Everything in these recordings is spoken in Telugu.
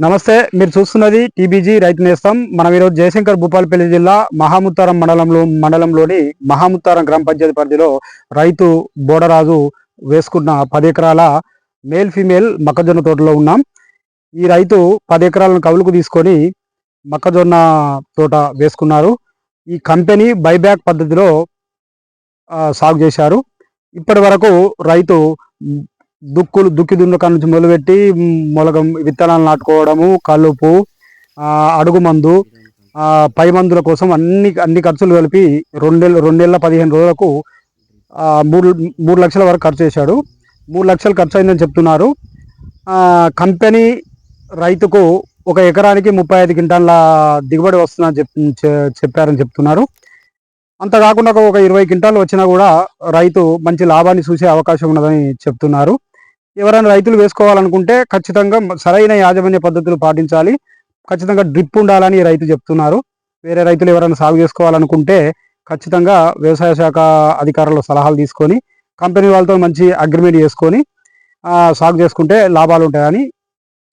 నమస్తే మీరు చూస్తున్నది టీబీజీ రైతు నేస్తం. మనం ఈరోజు జయశంకర్ భూపాలపల్లి జిల్లా మహాముత్తారం మండలంలో మండలంలోని మహాముత్తారం గ్రామ పంచాయతీ పరిధిలో రైతు బోడరాజు వేసుకున్న పది ఎకరాల మేల్ ఫీమేల్ మొక్కజొన్న తోటలో ఉన్నాం. ఈ రైతు పది ఎకరాలను కవులకు తీసుకొని మొక్కజొన్న తోట వేసుకున్నారు. ఈ కంపెనీ బైబ్యాక్ పద్ధతిలో సాగు చేశారు. ఇప్పటి వరకు రైతు దుక్కులు దుక్కి దున్నకాల నుంచి మొదలుపెట్టి మొలక విత్తనాలు నాటుకోవడము కలుపు అడుగు మందు పై మందుల కోసం అన్ని అన్ని ఖర్చులు కలిపి రెండేళ్ళ రెండేళ్ళ పదిహేను రోజులకు మూడు మూడు లక్షల వరకు ఖర్చు చేశాడు. మూడు లక్షలు ఖర్చు అయిందని చెప్తున్నారు. కంపెనీ రైతుకు ఒక ఎకరానికి ముప్పై ఐదు క్వింటాల దిగుబడి వస్తుందని చెప్ చెప్పారని చెప్తున్నారు. అంత కాకుండా ఒక ఇరవై క్వింటాలు వచ్చినా కూడా రైతు మంచి లాభాన్ని చూసే అవకాశం ఉన్నదని చెప్తున్నారు. ఎవరైనా రైతులు వేసుకోవాలనుకుంటే ఖచ్చితంగా సరైన యాజమాన్య పద్ధతులు పాటించాలి. ఖచ్చితంగా డ్రిప్ ఉండాలని రైతు చెప్తున్నారు. వేరే రైతులు ఎవరైనా సాగు చేసుకోవాలనుకుంటే ఖచ్చితంగా వ్యవసాయ శాఖ అధికారుల సలహాలు తీసుకొని కంపెనీ వాళ్ళతో మంచి అగ్రిమెంట్ చేసుకొని సాగు చేసుకుంటే లాభాలు ఉంటాయని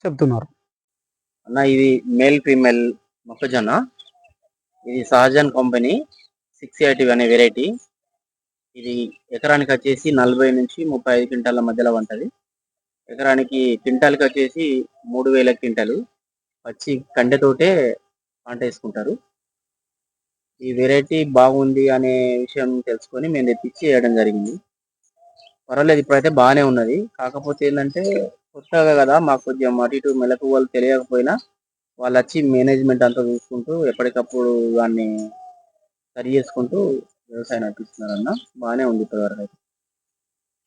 చెప్తున్నారు. అన్న ఇది మేల్ ఫీమేల్ మొక్కజొన్న. ఇది సహజన్ కంపెనీ సిక్స్ ఎయిటీ అనే వెరైటీ. ఇది ఎకరానికి వచ్చేసి నలభై నుంచి ముప్పై ఐదు క్వింటాల మధ్యలో ఉంటుంది ఎకరానికి క్వింటాల్కి వచ్చేసి మూడు వేల క్వింటాలు. వచ్చి కండెతోటే పంట వేసుకుంటారు. ఈ వెరైటీ బాగుంది అనే విషయం తెలుసుకొని మేము తెప్పించి వేయడం జరిగింది. పర్వాలేదు ఇప్పుడైతే బాగానే ఉన్నది. కాకపోతే ఏంటంటే కొత్తగా కదా మాకు కొంచెం అటు ఇటు మెలకువలు తెలియకపోయినా వాళ్ళు వచ్చి మేనేజ్మెంట్ అంతా చూసుకుంటూ ఎప్పటికప్పుడు దాన్ని సరి చేసుకుంటూ వ్యవసాయం నడిపిస్తున్నారు అన్న బాగానే ఉంది ఇప్పటివరకు అయితే.